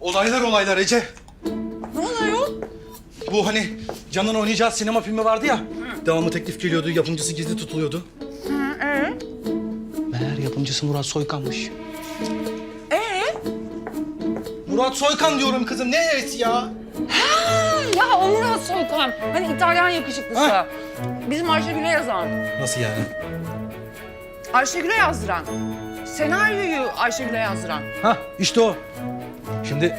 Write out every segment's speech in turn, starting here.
Olaylar olaylar Ece. Ne oluyor? Bu hani Can'ın oynayacağı sinema filmi vardı ya. Devamlı teklif geliyordu, yapımcısı gizli tutuluyordu. Ee? Meğer yapımcısı Murat Soykan'mış. Ee? Murat Soykan diyorum kızım, ne evet ya? Ya o Murat Soykan. Hani İtalyan yakışıklısı. Ha. Bizim Ayşegül'e yazan. Nasıl yani? Ayşegül'e yazdıran. Senaryoyu Ayşegül'e yazdıran. Ha işte o. Şimdi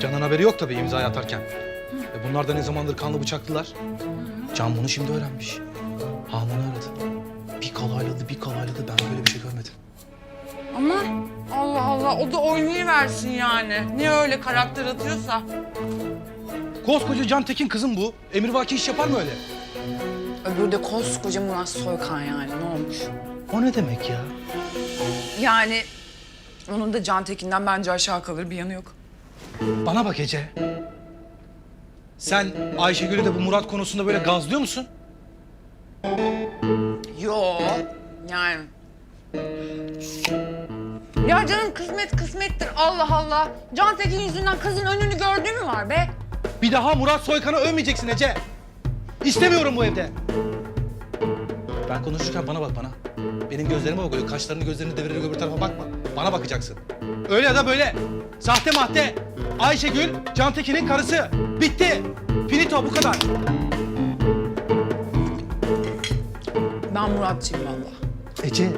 Can'ın haberi yok tabii imzayı atarken. E bunlar da ne zamandır kanlı bıçaklılar. Can bunu şimdi öğrenmiş. Hanan'ı aradı. Bir kalayladı, bir kalayladı. Ben böyle bir şey görmedim. Ama Allah Allah o da oynayıversin yani. Niye öyle karakter atıyorsa. Koskoca Can Tekin kızım bu. Emirvaki iş yapar mı öyle? Öbürü de koskoca Murat Soykan yani ne olmuş? O ne demek ya? Yani onun da Can Tekin'den bence aşağı kalır bir yanı yok. Bana bak Ece. Sen Ayşegül'ü de bu Murat konusunda böyle gazlıyor musun? Yo yani. Ya canım kısmet kısmettir Allah Allah. Can Tekin yüzünden kızın önünü gördüğü mü var be? Bir daha Murat Soykan'ı övmeyeceksin Ece. İstemiyorum bu evde. Ben konuşurken bana bak bana. Benim gözlerime bak öyle kaşlarını gözlerini devirerek öbür tarafa bakma. Bana bakacaksın. Öyle ya da böyle. Sahte mahte. Ayşegül, Cantekin'in karısı. Bitti. Finito bu kadar. Ben Muratçıyım valla. Ece